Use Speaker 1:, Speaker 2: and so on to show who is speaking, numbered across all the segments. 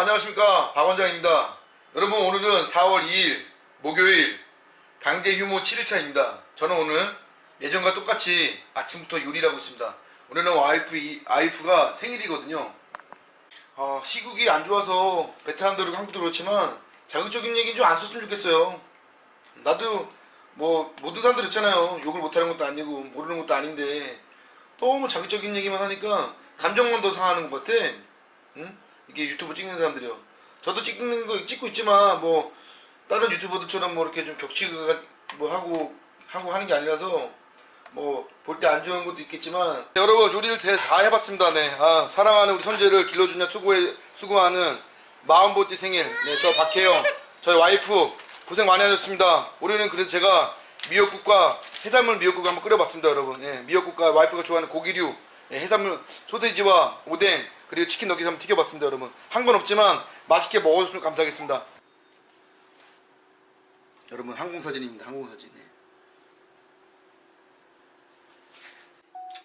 Speaker 1: 안녕하십니까? 박원장입니다. 여러분 오늘은 4월 2일 목요일 강제 휴무 7일차입니다. 저는 오늘 예전과 똑같이 아침부터 요리를 하고 있습니다. 오늘은 와이프, 이- 와이프가 생일이거든요. 어, 시국이 안 좋아서 베트남도 한국도 그렇지만 자극적인 얘기는 좀 안 썼으면 좋겠어요. 나도 뭐 모든 사람들 있잖아요. 욕을 못하는 것도 아니고 모르는 것도 아닌데 너무 자극적인 얘기만 하니까 감정만 더 상하는 것 같아. 응? 이게 유튜브 찍는 사람들이요. 저도 찍는 거 찍고 있지만 뭐 다른 유튜버들처럼 뭐 이렇게 좀 격치가 뭐 하고 하고 하는 게 아니라서 뭐 볼 때 안 좋은 것도 있겠지만 여러분 요리를 대- 다 해봤습니다. 네, 아, 사랑하는 우리 손재를 길러주냐 수고해 수고하는 마음 번째 생일. 네, 저 박혜영 저희 와이프 고생 많이 하셨습니다. 올해는 그래서 제가 미역국과 해산물 미역국 한번 끓여봤습니다, 여러분. 예, 미역국과 와이프가 좋아하는 고기류, 예, 해산물 소돼지와 오뎅 그리고 치킨 너겟 한번 튀겨봤습니다, 여러분. 한 건 없지만 맛있게 먹어줬으면 감사하겠습니다. 여러분 항공사진입니다, 항공사진. 예.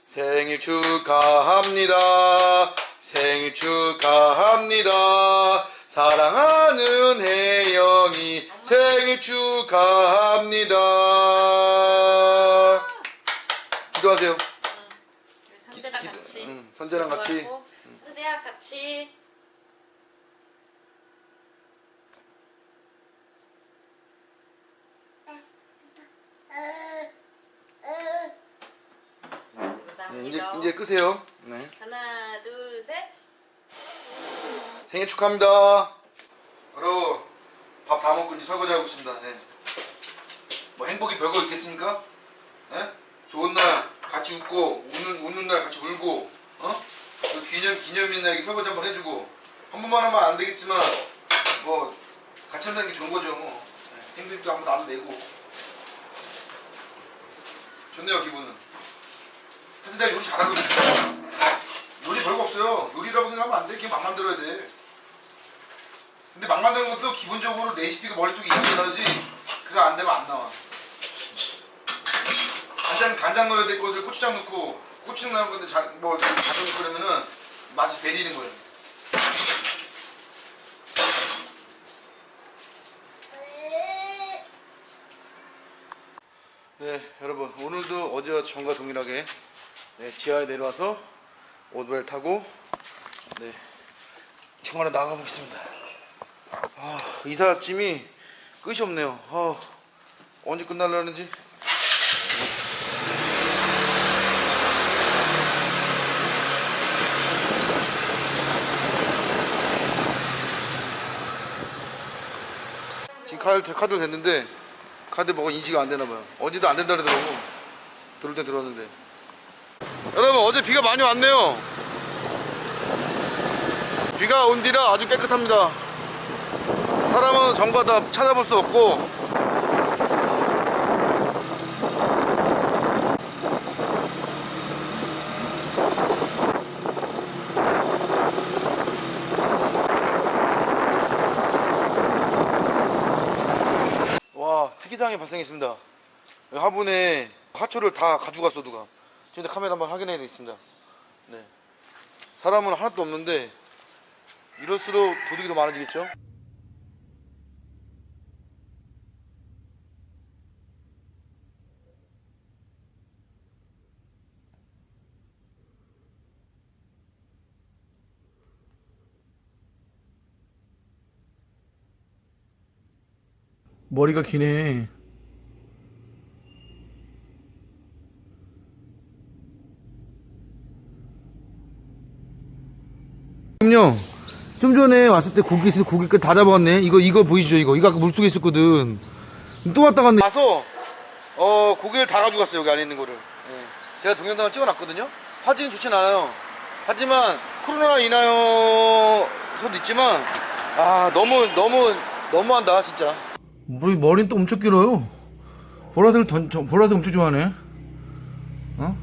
Speaker 1: 생일 축하합니다. 생일 축하합니다. 사랑하는 혜영이 생일 축하합니다. 기도하세요.
Speaker 2: 선재랑
Speaker 1: 기도-
Speaker 2: 같이.
Speaker 1: 응, 선재랑 같이.
Speaker 2: 선재야 같이.
Speaker 1: 네, 이제
Speaker 2: 감사합니다.
Speaker 1: 이제 끄세요. 네.
Speaker 2: 하나, 둘, 셋.
Speaker 1: 생일 축하합니다. 여러분 밥다 먹고 이제 설거지 하고 있습니다. 네. 뭐 행복이 별거 있겠습니까? 네? 좋은 날 같이 웃고 웃는 웃는 날 같이 울고 어? 그 기념 이렇게 설거지 한번 해주고 한 번만 하면 안 되겠지만 뭐 같이 한다는 게 좋은 거죠. 뭐 네, 생일도 한번 나도 내고 좋네요 기분은. 사실 내가 요리 잘하거든요. 요리 별거 없어요. 요리라고 생각하면 안 돼. 그냥 막 만들어야 돼. 근데 막 만드는 것도 기본적으로 레시피가 머릿속에 있어야지 그거 안 되면 안 나와. 간장, 간장 넣어야 될 것을 고추장 넣고 고추장 넣은 건데 자, 뭐 넣고 그러면은 맛이 배리는 거예요. 네, 여러분 오늘도 어제와 전과 동일하게 네, 지하에 내려와서 오토바이를 타고 네, 중간에 나가 보겠습니다. 아, 이삿짐이 끝이 없네요. 아, 언제 끝날려는지. 지금 카드, 카드 됐는데 카드 뭐가 인지가 안 되나 봐요. 어디도 안 된다 그러더라고. 들을 때 들었는데. 여러분 어제 비가 많이 왔네요. 비가 온 뒤라 아주 깨끗합니다. 사람은 전과 다 찾아볼 수 없고 와 특이사항이 발생했습니다. 화분에 하초를 다 가져갔어 누가. 지금 카메라 한번 확인해야 되겠습니다. 네. 사람은 하나도 없는데 이럴수록 도둑이 더 많아지겠죠?
Speaker 3: 머리가 기네.
Speaker 1: 요 좀 전에 왔을 때 고기 있을 때 고기까지 다 잡았네. 이거 이거 보이시죠? 이거 이거 아까 물속에 있었거든. 또 왔다 갔네. 와서 어 고기를 다 가져갔어요 여기 안에 있는 거를. 예. 제가 동영상을 찍어놨거든요. 화질은 좋진 않아요. 하지만 코로나 인하여서도 있지만 아 너무 너무 너무한다 진짜.
Speaker 3: 머리 머리는 또 엄청 길어요. 보라색을 던, 저, 보라색 엄청 좋아하네. 어?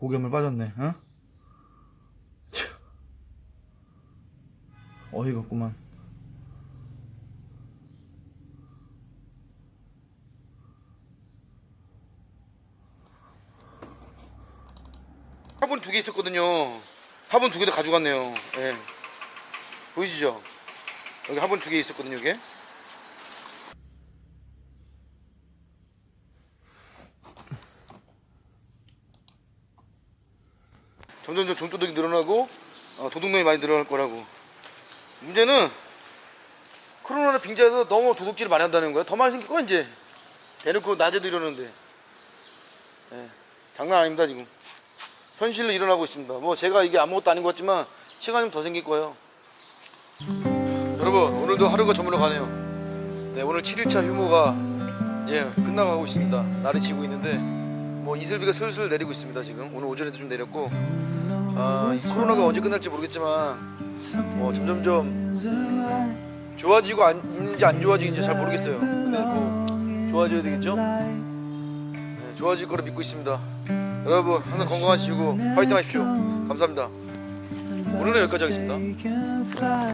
Speaker 3: 고기 한 번 빠졌네. 어? 어이가 없구만.
Speaker 1: 화분이 두개 있었거든요. 화분 두 개 다 가져갔네요. 예. 보이시죠? 여기 화분 두 개 있었거든요, 이게. 점점점 좀도둑이 늘어나고 어, 도둑놈이 많이 늘어날 거라고. 문제는 코로나를 빙자해서 너무 도둑질을 많이 한다는 거야. 더 많이 생길 거야 이제. 대놓고 낮에도 이러는데. 예, 장난 아닙니다 지금. 현실로 일어나고 있습니다. 뭐 제가 이게 아무것도 아닌 것 같지만 시간이 좀 더 생길 거예요. 여러분 오늘도 하루가 저물어 가네요. 네 오늘 7일차 휴무가 예 끝나가고 있습니다. 날이 지고 있는데 뭐 이슬비가 슬슬 내리고 있습니다 지금. 오늘 오전에도 좀 내렸고 아, 이 코로나가 언제 끝날지 모르겠지만 뭐 점점점 좋아지고 안, 있는지 안 좋아지는지 잘 모르겠어요. 근데 뭐 좋아져야 되겠죠? 네, 좋아질 거라 믿고 있습니다. 여러분 항상 건강하시고 파이팅 하십시오. 감사합니다. 오늘은 여기까지 하겠습니다.